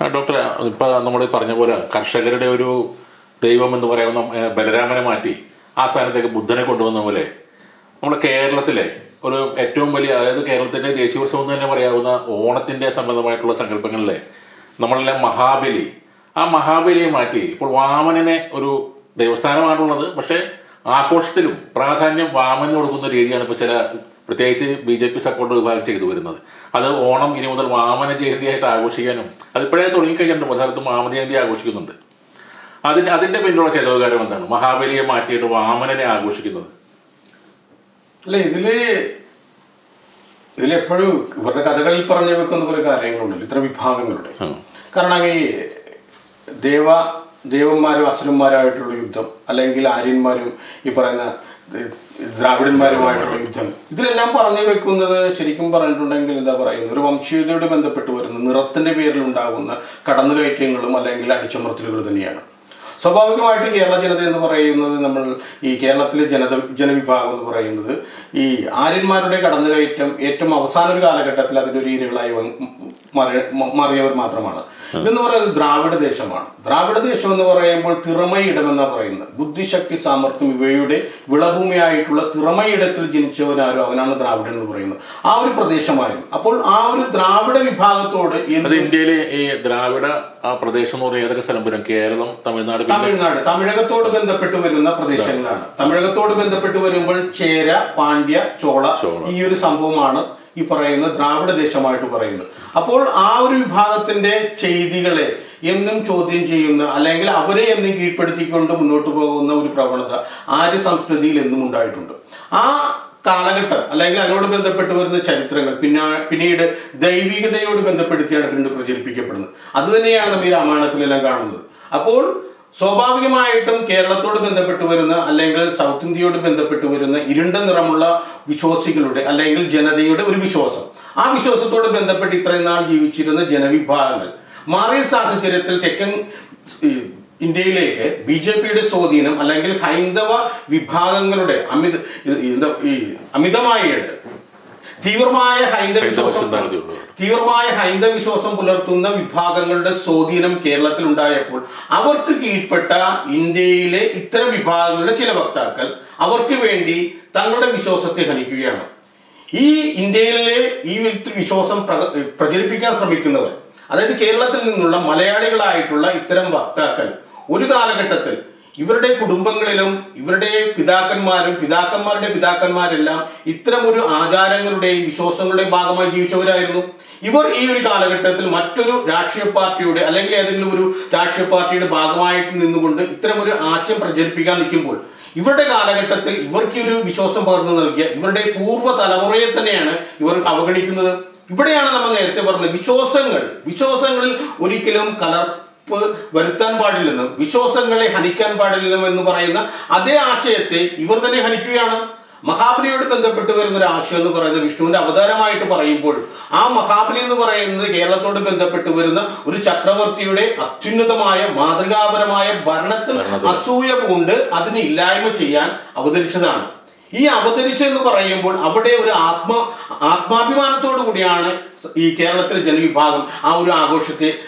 Doctor ഇപ്പൊ നമ്മൾ പറഞ്ഞ പോലെ കർഷകരുടെ ഒരു ദൈവം എന്ന് പറയുന്ന ബലരാമനെ മാറ്റി ആ സ്ഥാനത്തേക്ക് ബുദ്ധനെ കൊണ്ടുവന്ന പോലെ നമ്മുടെ കേരളത്തിലെ ഒരു ഏറ്റവും വലിയ അതായത് കേരളത്തിന്റെ ദേശീയോത്സവം എന്ന് തന്നെ പറയാവുന്ന ഓണത്തിന്റെ സംബന്ധമായിട്ടുള്ള സങ്കല്പങ്ങളിലെ നമ്മളെല്ലാം മഹാബലി. ആ മഹാബലിയെ മാറ്റി ഇപ്പോൾ വാമനെ ഒരു ദൈവസ്ഥാനമാണുള്ളത്. പക്ഷേ ആഘോഷത്തിലും പ്രാധാന്യം വാമന് കൊടുക്കുന്ന രീതിയാണ് ഇപ്പോൾ ചില പ്രത്യേകിച്ച് ബി ജെ പി സപ്പോർട്ട് വിഭാഗം ചെയ്തു വരുന്നത്. അത് ഓണം ഇനി മുതൽ വാമന ജയന്തിയായിട്ട് ആഘോഷിക്കാനും അതിപ്പോഴേ തുടങ്ങിക്കഴിഞ്ഞിട്ടുണ്ട്. പല സ്ഥലത്തും വാമന ജയന്തി ആഘോഷിക്കുന്നുണ്ട്. അതിന് അതിന്റെ പിന്നിലുള്ള ചെലവുകാരം എന്താണ്? മഹാബലിയെ മാറ്റിയിട്ട് വാമനനെ ആഘോഷിക്കുന്നത്. അല്ല ഇതിൽ ഇതിലെപ്പോഴും ഇവരുടെ കഥകളിൽ പറഞ്ഞു വെക്കുന്ന കുറെ കാര്യങ്ങളുണ്ടല്ലോ ഇത്ര വിഭാഗങ്ങളുടെ. കാരണം ഈ ദേവ ദേവന്മാരും അസുരന്മാരുമായിട്ടുള്ള യുദ്ധം അല്ലെങ്കിൽ ആര്യന്മാരും ഈ പറയുന്ന ദ്രാവിഡന്മാരുമായിട്ടുള്ള യുദ്ധം. ഇതിലെല്ലാം പറഞ്ഞു വെക്കുന്നത് ശരിക്കും പറഞ്ഞിട്ടുണ്ടെങ്കിൽ എന്താ പറയുന്നത്? ഒരു വംശീയതയോട് ബന്ധപ്പെട്ട് വരുന്ന നിറത്തിന്റെ പേരിൽ ഉണ്ടാകുന്ന കടന്നുകയറ്റങ്ങളും അല്ലെങ്കിൽ അടിച്ചമർത്തലുകൾ തന്നെയാണ്. സ്വാഭാവികമായിട്ടും കേരള ജനത എന്ന് പറയുന്നത് നമ്മൾ ഈ കേരളത്തിലെ ജനത ജനവിഭാഗം എന്ന് പറയുന്നത് ഈ ആര്യന്മാരുടെ കടന്നുകയറ്റം ഏറ്റവും അവസാന ഒരു കാലഘട്ടത്തിൽ അതിന്റെ ഒരു ഇരകളായി മാറിയവർ മാത്രമാണ്. ഇതെന്ന് പറയുന്നത് ദ്രാവിഡ ദേശമാണ്. ദ്രാവിഡ ദേശം എന്ന് പറയുമ്പോൾ തിറമയിടമെന്നാണ് പറയുന്നത്. ബുദ്ധിശക്തി സാമർത്ഥ്യം ഇവയുടെ വിളഭൂമിയായിട്ടുള്ള തിറമയിടത്തിൽ ജനിച്ചവനാരോ അവനാണ് ദ്രാവിഡൻ എന്ന് പറയുന്നത്. ആ ഒരു പ്രദേശമായിരുന്നു. അപ്പോൾ ആ ഒരു ദ്രാവിഡ വിഭാഗത്തോട് ഇന്ത്യയിലെ ഈ ദ്രാവിഡ ആ പ്രദേശം എന്ന് പറഞ്ഞാൽ ഏതൊക്കെ സ്ഥലം? വരും കേരളം തമിഴ്നാട് തമിഴ്നാട്. തമിഴകത്തോട് ബന്ധപ്പെട്ട് വരുന്ന പ്രദേശങ്ങളാണ്. തമിഴകത്തോട് ബന്ധപ്പെട്ട് വരുമ്പോൾ ചേര പാണ്ഡ്യ ചോള ചോള. ഈ ഒരു സംഭവമാണ് ഈ പറയുന്ന ദ്രാവിഡ ദേശമായിട്ട് പറയുന്നത്. അപ്പോൾ ആ ഒരു വിഭാഗത്തിന്റെ ചെയ്തികളെ എന്നും ചോദ്യം ചെയ്യുന്ന അല്ലെങ്കിൽ അവരെ എന്നും കീഴ്പ്പെടുത്തിക്കൊണ്ട് മുന്നോട്ട് പോകുന്ന ഒരു പ്രവണത ആര്യ സംസ്കൃതിയിൽ എന്നും ഉണ്ടായിട്ടുണ്ട്. ആ കാലഘട്ടം അല്ലെങ്കിൽ അതിനോട് ബന്ധപ്പെട്ട് വരുന്ന ചരിത്രങ്ങൾ പിന്നെ പിന്നീട് ദൈവികതയോട് ബന്ധപ്പെടുത്തിയാണ് പിന്നീട് പ്രചരിപ്പിക്കപ്പെടുന്നത്. അത് തന്നെയാണ് നമ്മൾ ഈ രാമായണത്തിലെല്ലാം കാണുന്നത്. അപ്പോൾ സ്വാഭാവികമായിട്ടും കേരളത്തോട് ബന്ധപ്പെട്ട് വരുന്ന അല്ലെങ്കിൽ സൗത്ത് ഇന്ത്യയോട് ബന്ധപ്പെട്ട് വരുന്ന ഇരുണ്ട നിറമുള്ള വിശ്വാസികളുടെ അല്ലെങ്കിൽ ജനതയുടെ ഒരു വിശ്വാസം. ആ വിശ്വാസത്തോട് ബന്ധപ്പെട്ട് ഇത്രയും നാൾ ജീവിച്ചിരുന്ന ജനവിഭാഗങ്ങൾ മാറിയ സാഹചര്യത്തിൽ തെക്കൻ ഇന്ത്യയിലേക്ക് ബി ജെ പിയുടെ സ്വാധീനം അല്ലെങ്കിൽ ഹൈന്ദവ വിഭാഗങ്ങളുടെ അമിത ഈ അമിതമായിട്ട് തീവ്രമായ ഹൈന്ദവ ഹൈന്ദവ വിശ്വാസം തീവ്രമായ ഹൈന്ദവ വിശ്വാസം പുലർത്തുന്ന വിഭാഗങ്ങളുടെ സ്വാധീനം കേരളത്തിൽ ഉണ്ടായപ്പോൾ അവർക്ക് കീഴ്പ്പെട്ട ഇന്ത്യയിലെ ഇത്തരം വിഭാഗങ്ങളുടെ ചില വക്താക്കൾ അവർക്ക് വേണ്ടി തങ്ങളുടെ വിശ്വാസത്തെ ഹനിക്കുകയാണ്. ഈ ഇന്ത്യയിലെ ഈ വിശ്വാസം പ്രചരിപ്പിക്കാൻ ശ്രമിക്കുന്നവർ അതായത് കേരളത്തിൽ നിന്നുള്ള മലയാളികളായിട്ടുള്ള ഇത്തരം വക്താക്കൾ ഒരു കാലഘട്ടത്തിൽ ഇവരുടെ കുടുംബങ്ങളിലും ഇവരുടെ പിതാക്കന്മാരും പിതാക്കന്മാരുടെ പിതാക്കന്മാരെല്ലാം ഇത്തരം ഒരു ആചാരങ്ങളുടെയും വിശ്വാസങ്ങളുടെയും ഭാഗമായി ജീവിച്ചവരായിരുന്നു. ഇവർ ഈ ഒരു കാലഘട്ടത്തിൽ മറ്റൊരു രാഷ്ട്രീയ പാർട്ടിയുടെ അല്ലെങ്കിൽ ഏതെങ്കിലും ഒരു രാഷ്ട്രീയ പാർട്ടിയുടെ ഭാഗമായിട്ട് നിന്നുകൊണ്ട് ഇത്തരം ഒരു ആശയം പ്രചരിപ്പിക്കാൻ നിൽക്കുമ്പോൾ ഇവരുടെ കാലഘട്ടത്തിൽ ഇവർക്ക് ഒരു വിശ്വാസം പകർന്നു നൽകിയ ഇവരുടെ പൂർവ തലമുറയെ തന്നെയാണ് ഇവർ അവഗണിക്കുന്നത്. ഇവിടെയാണ് നമ്മൾ നേരത്തെ പറഞ്ഞത് വിശ്വാസങ്ങൾ. വിശ്വാസങ്ങളിൽ ഒരിക്കലും കലർപ്പ് വരുത്താൻ പാടില്ലെന്നും വിശ്വാസങ്ങളെ ഹനിക്കാൻ പാടില്ലെന്നും എന്ന് പറയുന്ന അതേ ആശയത്തെ ഇവർ തന്നെ ഹനിക്കുകയാണ്. മഹാബലിയോട് ബന്ധപ്പെട്ട് വരുന്ന ഒരു ആശയം എന്ന് പറയുന്നത് വിഷ്ണുവിന്റെ അവതാരമായിട്ട് പറയുമ്പോൾ ആ മഹാബലി എന്ന് പറയുന്നത് കേരളത്തോട് ബന്ധപ്പെട്ട് വരുന്ന ഒരു ചക്രവർത്തിയുടെ അത്യുന്നതമായ മാതൃകാപരമായ ഭരണത്തിൽ അസൂയ കൊണ്ട് അതിന് ഇല്ലായ്മ ചെയ്യാൻ അവതരിച്ചതാണ്. ഈ അവതരിച്ചെന്ന് പറയുമ്പോൾ അവിടെ ഒരു ആത്മ ആത്മാഭിമാനത്തോടു കൂടിയാണ് ഈ കേരളത്തിലെ ജനവിഭാഗം ആ ഒരു ആഘോഷത്തെ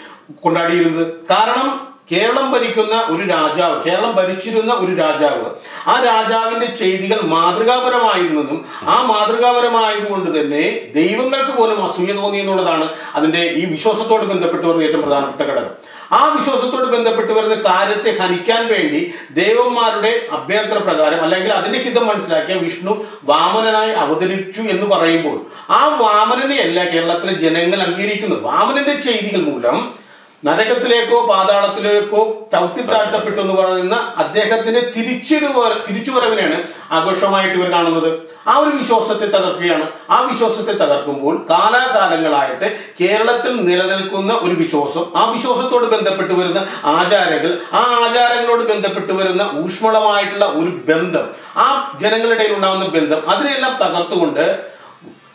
കൊണ്ടാടിയിരുന്നത്? കാരണം കേരളം ഭരിക്കുന്ന ഒരു രാജാവ് കേരളം ഭരിച്ചിരുന്ന ഒരു രാജാവ് ആ രാജാവിന്റെ ചെയ്തികൾ മാതൃകാപരമായിരുന്നതും ആ മാതൃകാപരമായതുകൊണ്ട് തന്നെ ദൈവങ്ങൾക്ക് പോലും അസൂയ തോന്നി എന്നുള്ളതാണ് അതിന്റെ ഈ വിശ്വാസത്തോട് ബന്ധപ്പെട്ട് വരുന്ന ഏറ്റവും പ്രധാനപ്പെട്ട ഘടകം. ആ വിശ്വാസത്തോട് ബന്ധപ്പെട്ട് വരുന്ന കാര്യത്തെ ഹനിക്കാൻ വേണ്ടി ദേവന്മാരുടെ അഭ്യർത്ഥന പ്രകാരം അല്ലെങ്കിൽ അതിന്റെ ഹിതം മനസ്സിലാക്കിയ വിഷ്ണു വാമനനായി അവതരിച്ചു എന്ന് പറയുമ്പോൾ ആ വാമനനെയല്ല കേരളത്തിലെ ജനങ്ങൾ അംഗീകരിക്കുന്നത്. വാമനന്റെ ചെയ്തികൾ മൂലം നരകത്തിലേക്കോ പാതാളത്തിലേക്കോ ചവിട്ടിത്താഴ്ത്തപ്പെട്ടു എന്ന് പറയുന്ന അദ്ദേഹത്തിന്റെ തിരിച്ചൊരു തിരിച്ചുവരവിനെയാണ് ആഘോഷമായിട്ട് ഇവർ കാണുന്നത്. ആ ഒരു വിശ്വാസത്തെ തകർക്കുകയാണ്. ആ വിശ്വാസത്തെ തകർക്കുമ്പോൾ കാലാകാലങ്ങളായിട്ട് കേരളത്തിൽ നിലനിൽക്കുന്ന ഒരു വിശ്വാസം ആ വിശ്വാസത്തോട് ബന്ധപ്പെട്ട് വരുന്ന ആചാരങ്ങൾ ആ ആചാരങ്ങളോട് ബന്ധപ്പെട്ട് വരുന്ന ഊഷ്മളമായിട്ടുള്ള ഒരു ബന്ധം ആ ജനങ്ങളുടെ ഉണ്ടാകുന്ന ബന്ധം അതിനെല്ലാം തകർത്തുകൊണ്ട്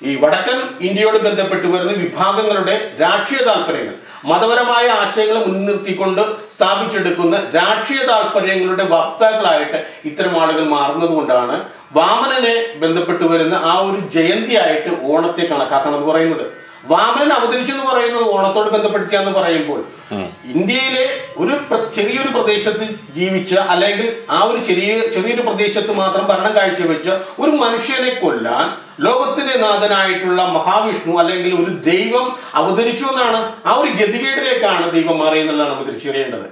ഈ വടക്കൻ ഇന്ത്യയോട് ബന്ധപ്പെട്ട് വരുന്ന വിഭാഗങ്ങളുടെ രാഷ്ട്രീയ താല്പര്യങ്ങൾ മതപരമായ ആശയങ്ങളെ മുൻനിർത്തിക്കൊണ്ട് സ്ഥാപിച്ചെടുക്കുന്ന രാഷ്ട്രീയ താല്പര്യങ്ങളുടെ വക്താക്കളായിട്ട് ഇത്തരം ആളുകൾ മാറുന്നത് കൊണ്ടാണ് വാമനനെ ബന്ധപ്പെട്ട് വരുന്ന ആ ഒരു ജയന്തിയായിട്ട് ഓണത്തെ കണക്കാക്കണം എന്ന് പറയുന്നത്. വാമനൻ അവതരിച്ചു എന്ന് പറയുന്നത് ഓണത്തോട് ബന്ധപ്പെടുത്തിയാന്ന് പറയുമ്പോൾ ഇന്ത്യയിലെ ഒരു ചെറിയൊരു പ്രദേശത്ത് ജീവിച്ച അല്ലെങ്കിൽ ആ ഒരു ചെറിയ ചെറിയൊരു പ്രദേശത്ത് മാത്രം ഭരണം കാഴ്ചവെച്ച ഒരു മനുഷ്യനെ കൊല്ലാൻ ലോകത്തിന്റെ നാഥനായിട്ടുള്ള മഹാവിഷ്ണു അല്ലെങ്കിൽ ഒരു ദൈവം അവതരിച്ചു എന്നാണ് ആ ഒരു ഗതികേടിലേക്കാണ് ദൈവം മാറിയെന്നുള്ളതാണ് നമ്മൾ തിരിച്ചറിയേണ്ടത്.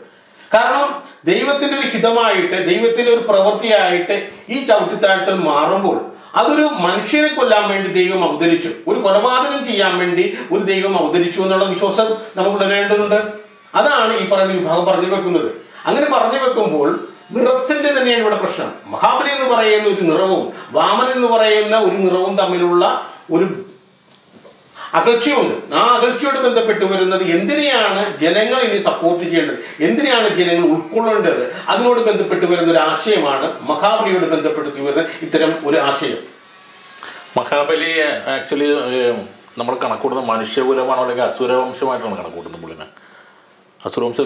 കാരണം ദൈവത്തിന്റെ ഒരു ഹിതമായിട്ട് ദൈവത്തിന്റെ ഒരു പ്രവൃത്തിയായിട്ട് ഈ ചവിട്ടിത്താഴ്ത്തൽ മാറുമ്പോൾ അതൊരു മനുഷ്യനെ കൊല്ലാൻ വേണ്ടി ദൈവം അവതരിച്ചു. ഒരു കൊലപാതകം ചെയ്യാൻ വേണ്ടി ഒരു ദൈവം അവതരിച്ചു എന്നുള്ള വിശ്വാസം നമുക്ക് ഉണരേണ്ടതുണ്ട്. അതാണ് ഈ പറയുന്ന വിഭാഗം പറഞ്ഞു വെക്കുന്നത്. അങ്ങനെ പറഞ്ഞു വെക്കുമ്പോൾ നിറത്തിന്റെ തന്നെയാണ് ഇവിടെ പ്രശ്നം. മഹാബലി എന്ന് പറയുന്ന ഒരു നിറവും വാമൻ എന്ന് പറയുന്ന ഒരു നിറവും തമ്മിലുള്ള ഒരു അകൽച്ചയുണ്ട്. ആ അകൽച്ചയോട് ബന്ധപ്പെട്ട് വരുന്നത് എന്തിനെയാണ് ജനങ്ങൾ ഇനി സപ്പോർട്ട് ചെയ്യേണ്ടത്? എന്തിനെയാണ് ജനങ്ങൾ ഉൾക്കൊള്ളേണ്ടത്? അതിനോട് ബന്ധപ്പെട്ട് വരുന്ന ഒരു ആശയമാണ് മഹാബലിയോട് ബന്ധപ്പെടുത്തി വരുന്ന ഇത്തരം ഒരു ആശയം. മഹാബലി ആക്ച്വലി നമ്മൾ കണക്കൂട്ടുന്ന മനുഷ്യപുരമാണോ അല്ലെങ്കിൽ അസുരവംശമായിട്ടാണ് കണക്കൂട്ടുന്നത് പുള്ളിനെ? അസുരവംശ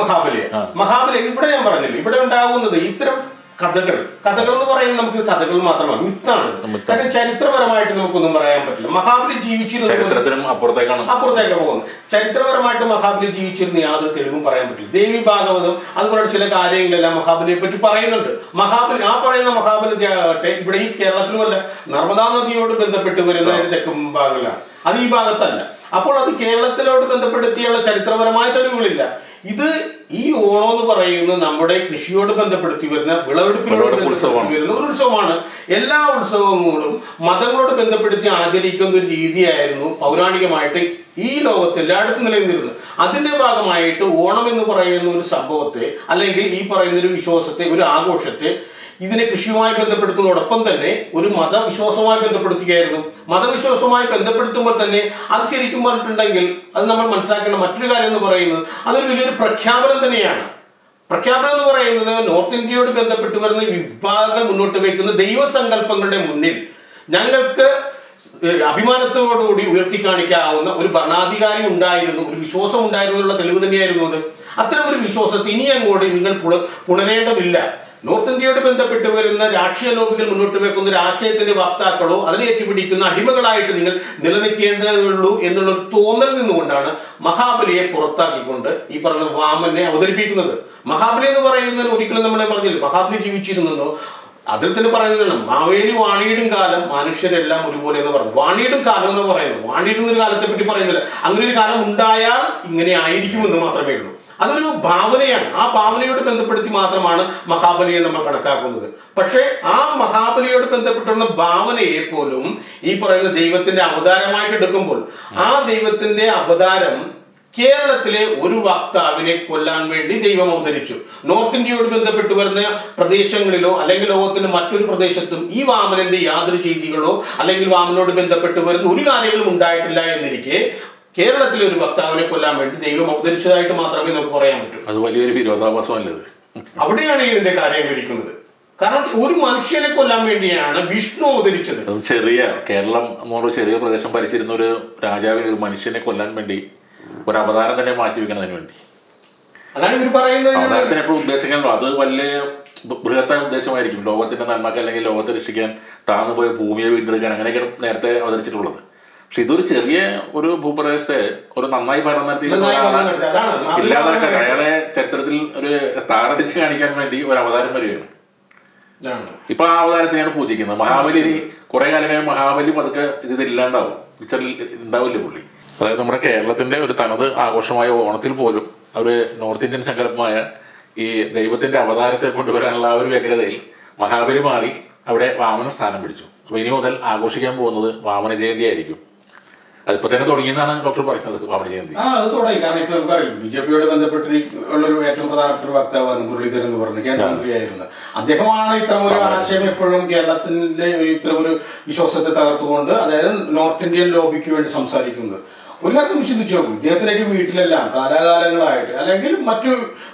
മഹാബലി. മഹാബലി ഇവിടെ ഞാൻ പറഞ്ഞില്ല ഇവിടെ ഉണ്ടാകുന്നത് ഇത്തരം കഥകൾ. കഥകൾ എന്ന് പറയുന്നത് നമുക്ക് കഥകൾ മാത്രമാണ്. മിത്താണ്. കാരണം ചരിത്രപരമായിട്ട് നമുക്കൊന്നും പറയാൻ പറ്റില്ല. മഹാബലി ജീവിച്ചിരുന്നു അപ്പുറത്തേക്കാണ്. അപ്പുറത്തേക്ക് പോകുന്നത്. ചരിത്രപരമായിട്ട് മഹാബലി ജീവിച്ചിരുന്ന യാതൊരു തെളിവും പറയാൻ പറ്റില്ല. ദേവി ഭാഗവതം അതുപോലെ ചില കാര്യങ്ങളെല്ലാം മഹാബലിയെ പറ്റി പറയുന്നുണ്ട്. മഹാബലി ആ പറയുന്ന മഹാബലി ആകട്ടെ ഇവിടെ ഈ കേരളത്തിലുമല്ല. നർമ്മദാ നദിയോട് ബന്ധപ്പെട്ട് വരുന്ന തെക്കും ഭാഗങ്ങളാണ്. അത് ഈ ഭാഗത്തല്ല. അപ്പോൾ അത് കേരളത്തിലോട് ബന്ധപ്പെടുത്തിയുള്ള ചരിത്രപരമായ തെളിവുകളില്ല. ഇത് ഈ ഓണം എന്ന് പറയുന്നത് നമ്മുടെ കൃഷിയോട് ബന്ധപ്പെടുത്തി വരുന്ന വിളവെടുപ്പിനോട് വിളവെടുപ്പ് ബന്ധപ്പെടുത്തി വരുന്ന ഒരു ഉത്സവമാണ്. എല്ലാ ഉത്സവങ്ങളും മതങ്ങളോട് ബന്ധപ്പെടുത്തി ആചരിക്കുന്ന ഒരു രീതിയായിരുന്നു പൗരാണികമായിട്ട് ഈ ലോകത്ത് എല്ലായിടത്തും നിലനിന്നിരുന്നത്. അതിന്റെ ഭാഗമായിട്ട് ഓണം എന്ന് പറയുന്ന ഒരു സംഭവത്തെ അല്ലെങ്കിൽ ഈ പറയുന്ന ഒരു വിശ്വാസത്തെ ഒരു ആഘോഷത്തെ ഇതിനെ കൃഷിയുമായി ബന്ധപ്പെടുത്തുന്നതോടൊപ്പം തന്നെ ഒരു മതവിശ്വാസവുമായി ബന്ധപ്പെടുത്തുകയായിരുന്നു. മതവിശ്വാസവുമായി ബന്ധപ്പെടുത്തുമ്പോൾ തന്നെ അത് ശരിക്കും പറഞ്ഞിട്ടുണ്ടെങ്കിൽ അത് നമ്മൾ മനസ്സിലാക്കേണ്ട മറ്റൊരു കാര്യം എന്ന് പറയുന്നത് അതൊരു വലിയൊരു പ്രഖ്യാപനം തന്നെയാണ്. പ്രഖ്യാപനം എന്ന് പറയുന്നത് നോർത്ത് ഇന്ത്യയോട് ബന്ധപ്പെട്ട് വരുന്ന വിഭാഗങ്ങൾ മുന്നോട്ട് വയ്ക്കുന്ന ദൈവസങ്കല്പങ്ങളുടെ മുന്നിൽ ഞങ്ങൾക്ക് അഭിമാനത്തോടുകൂടി ഉയർത്തി കാണിക്കാവുന്ന ഒരു ഭരണാധികാരി ഉണ്ടായിരുന്നു ഒരു വിശ്വാസം ഉണ്ടായിരുന്നു എന്നുള്ള തെളിവ് തന്നെയായിരുന്നു അത്. അത്തരം ഒരു വിശ്വാസത്തെ ഇനി അങ്ങോട്ട് നിങ്ങൾ പുണരേണ്ടതില്ല. നോർത്ത് ഇന്ത്യയോട് ബന്ധപ്പെട്ട് വരുന്ന രാഷ്ട്രീയ ലോബികൾ മുന്നോട്ട് വെക്കുന്ന ഒരു ആശയത്തിന്റെ വക്താക്കളോ അതിനെ ഏറ്റുപിടിക്കുന്ന അടിമകളായിട്ട് നിങ്ങൾ നിലനിൽക്കേണ്ടതുള്ളൂ എന്നുള്ള ഒരു തോന്നൽ നിന്നുകൊണ്ടാണ് മഹാബലിയെ പുറത്താക്കിക്കൊണ്ട് ഈ പറഞ്ഞ വാമനെ അവതരിപ്പിക്കുന്നത്. മഹാബലി എന്ന് പറയുന്നത് ഒരിക്കലും നമ്മളെ പറഞ്ഞില്ല മഹാബലി ജീവിച്ചിരുന്നോ അതിൽ തന്നെ പറയുന്നതാണ് മാവേലി വാണിയിടും കാലം മനുഷ്യരെല്ലാം ഒരുപോലെ എന്ന് പറഞ്ഞു. വാണിയിടും കാലം എന്ന് പറയുന്നത് വാണിയിടുന്ന ഒരു കാലത്തെ പറ്റി പറയുന്നില്ല. അങ്ങനെ ഒരു കാലം ഉണ്ടായാൽ ഇങ്ങനെ ആയിരിക്കുമെന്ന് മാത്രമേ ഉള്ളൂ. അതൊരു ഭാവനയാണ്. ആ ഭാവനയോട് ബന്ധപ്പെടുത്തി മാത്രമാണ് മഹാബലിയെ നമ്മൾ കണക്കാക്കുന്നത്. പക്ഷേ ആ മഹാബലിയോട് ബന്ധപ്പെട്ടുള്ള ഭാവനയെ പോലും ഈ പറയുന്ന ദൈവത്തിന്റെ അവതാരമായിട്ട് എടുക്കുമ്പോൾ ആ ദൈവത്തിന്റെ അവതാരം കേരളത്തിലെ ഒരു വക്താവിനെ കൊല്ലാൻ വേണ്ടി ദൈവം അവതരിച്ചു. നോർത്ത് ഇന്ത്യയോട് ബന്ധപ്പെട്ട് വരുന്ന പ്രദേശങ്ങളിലോ അല്ലെങ്കിൽ ലോകത്തിന്റെ മറ്റൊരു പ്രദേശത്തും ഈ വാമനന്റെ യാതൊരു ചെയ്തികളോ അല്ലെങ്കിൽ വാമനോട് ബന്ധപ്പെട്ട് വരുന്ന ഒരു കാര്യങ്ങളും ഉണ്ടായിട്ടില്ല എന്നിരിക്കെ കേരളത്തിലെ ഒരു വക്താവിനെ കൊല്ലാൻ വേണ്ടി ദൈവം അവതരിച്ചതായിട്ട് മാത്രമേ നമുക്ക് പറയാൻ പറ്റൂ. അത് വലിയൊരു വിരോധാഭാസമല്ലത് അവിടെയാണ് ഇതിന്റെ കാര്യം ഇരിക്കുന്നത്. കാരണം ഒരു മനുഷ്യനെ കൊല്ലാൻ വേണ്ടിയാണ് വിഷ്ണു അവതരിച്ചത്. ചെറിയ കേരളം ചെറിയ പ്രദേശം ഭരിച്ചിരുന്ന ഒരു രാജാവിന് ഒരു മനുഷ്യനെ കൊല്ലാൻ വേണ്ടി ഒരു അവതാരം തന്നെ മാറ്റി വെക്കുന്നതിന് വേണ്ടി. അതാണ് ഇവർ പറയുന്നത് അവതാരത്തിന് എപ്പോഴും അത് വലിയ ബൃഹത്തായ ഉദ്ദേശമായിരിക്കും. ലോകത്തിന്റെ നന്മക്ക് അല്ലെങ്കിൽ ലോകത്തെ രക്ഷിക്കാൻ താഴ്ന്നു പോയ ഭൂമിയെ വീണ്ടെടുക്കാൻ അങ്ങനെയൊക്കെ നേരത്തെ അവതരിച്ചിട്ടുള്ളത്. പക്ഷെ ഇതൊരു ചെറിയ ഒരു ഭൂപ്രദേശത്തെ ഒരു നന്നായി ഭരണം നടത്തി. ഇല്ലാതാക്കാൻ അയാളെ ചരിത്രത്തിൽ ഒരു താറടിച്ച് കാണിക്കാൻ വേണ്ടി ഒരു അവതാരം വരികയാണ്. ഇപ്പൊ ആ അവതാരത്തിനെയാണ് പൂജിക്കുന്നത്. മഹാബലി ഇനി കുറെ കാലം കഴിയുമ്പോൾ മഹാബലി പതുക്കെ ഇത് ഇല്ലാണ്ടാവും പിക്ചറിൽ ഉണ്ടാവില്ല പുള്ളി? അതായത് നമ്മുടെ കേരളത്തിന്റെ ഒരു തനത് ആഘോഷമായ ഓണത്തിൽ പോലും ഒരു നോർത്ത് ഇന്ത്യൻ സങ്കല്പമായ ഈ ദൈവത്തിന്റെ അവതാരത്തെ കൊണ്ടുവരാനുള്ള ആ ഒരു വ്യഗ്രതയിൽ മഹാബലി മാറി അവിടെ വാമന സ്ഥാനം പിടിച്ചു. അപ്പൊ ഇനി മുതൽ ആഘോഷിക്കാൻ പോകുന്നത് വാമന ജയന്തി ആയിരിക്കും അതിപ്പോ തന്നെ തുടങ്ങിയെന്നാണ് ഡോക്ടർ പറയുന്നത്. വാമന ജയന്തി. ആ അത് തുടങ്ങി. കാരണം ഇപ്പൊ നമുക്കറിയാം ബി ജെ പിയോട് ബന്ധപ്പെട്ട് ഉള്ളൊരു ഏറ്റവും പ്രധാനപ്പെട്ട ഒരു വക്താവാണ് മുരളീധരൻ എന്ന് പറയുന്നത് കേന്ദ്രമന്ത്രിയായിരുന്നു അദ്ദേഹമാണ് ഇത്തരം ഒരു ആശയം എപ്പോഴും കേരളത്തിന്റെ ഒരു വിശ്വാസത്തെ തകർത്തുകൊണ്ട് അതായത് നോർത്ത് ഇന്ത്യൻ ലോബിക്ക് വേണ്ടി സംസാരിക്കുന്നത്. കാര്യം ചിന്തിച്ചു നോക്കും. ഇദ്ദേഹത്തിലേക്ക് വീട്ടിലെല്ലാം കാലാകാലങ്ങളായിട്ട് അല്ലെങ്കിൽ മറ്റു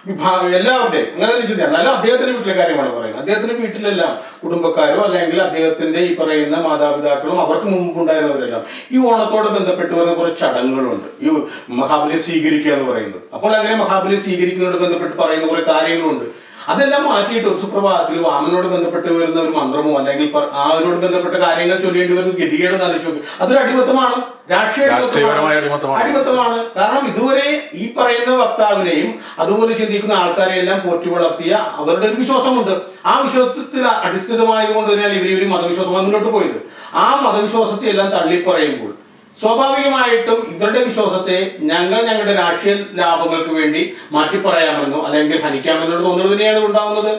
വിഭാഗം എല്ലാവരുടെയും അങ്ങനെ തന്നെ ചിന്തിക്കാം. എന്നാലും അദ്ദേഹത്തിന്റെ വീട്ടിലെ കാര്യമാണ് പറയുന്നത്. അദ്ദേഹത്തിന്റെ വീട്ടിലെല്ലാം കുടുംബക്കാരോ അല്ലെങ്കിൽ അദ്ദേഹത്തിന്റെ ഈ പറയുന്ന മാതാപിതാക്കളും അവർക്ക് മുമ്പുണ്ടായിരുന്നവരെല്ലാം ഈ ഓണത്തോട് ബന്ധപ്പെട്ട് വരുന്ന കുറേ ചടങ്ങുകളുണ്ട്. ഈ മഹാബലിയെ സ്വീകരിക്കുക എന്ന് പറയുന്നത്. അപ്പോൾ അങ്ങനെ മഹാബലിയെ സ്വീകരിക്കുന്നതോട് ബന്ധപ്പെട്ട് പറയുന്ന കുറെ കാര്യങ്ങളുണ്ട്. അതെല്ലാം മാറ്റിയിട്ട് ഒരു സുപ്രഭാതത്തിൽ വാമനോട് ബന്ധപ്പെട്ട് വരുന്ന ഒരു മന്ത്രമോ അല്ലെങ്കിൽ അതിനോട് ബന്ധപ്പെട്ട കാര്യങ്ങൾ ചൊല്ലേണ്ടി വരുന്ന ഗതികേട് ആലോചിച്ച് അതൊരു അടിമത്തമാണ്. രാഷ്ട്രീയ അടിമത്തമാണ്. കാരണം ഇതുവരെ ഈ പറയുന്ന വക്താവിനെയും അതുപോലെ ചിന്തിക്കുന്ന ആൾക്കാരെയെല്ലാം പോറ്റി വളർത്തിയ അവരുടെ ഒരു വിശ്വാസമുണ്ട്. ആ വിശ്വാസത്തിൽ അടിസ്ഥിതമായതുകൊണ്ട് തന്നെയാണ് ഇവർ ഒരു മതവിശ്വാസം മുന്നോട്ട് പോയത്. ആ മതവിശ്വാസത്തെ എല്ലാം തള്ളി പറയുമ്പോൾ സ്വാഭാവികമായിട്ടും ഇവരുടെ വിശ്വാസത്തെ ഞങ്ങൾ ഞങ്ങളുടെ രാഷ്ട്രീയ ലാഭങ്ങൾക്ക് വേണ്ടി മാറ്റി പറയാമെന്നോ അല്ലെങ്കിൽ ഹനിക്കാമെന്നോ തോന്നുന്നത് തന്നെയാണ് ഉണ്ടാവുന്നത്.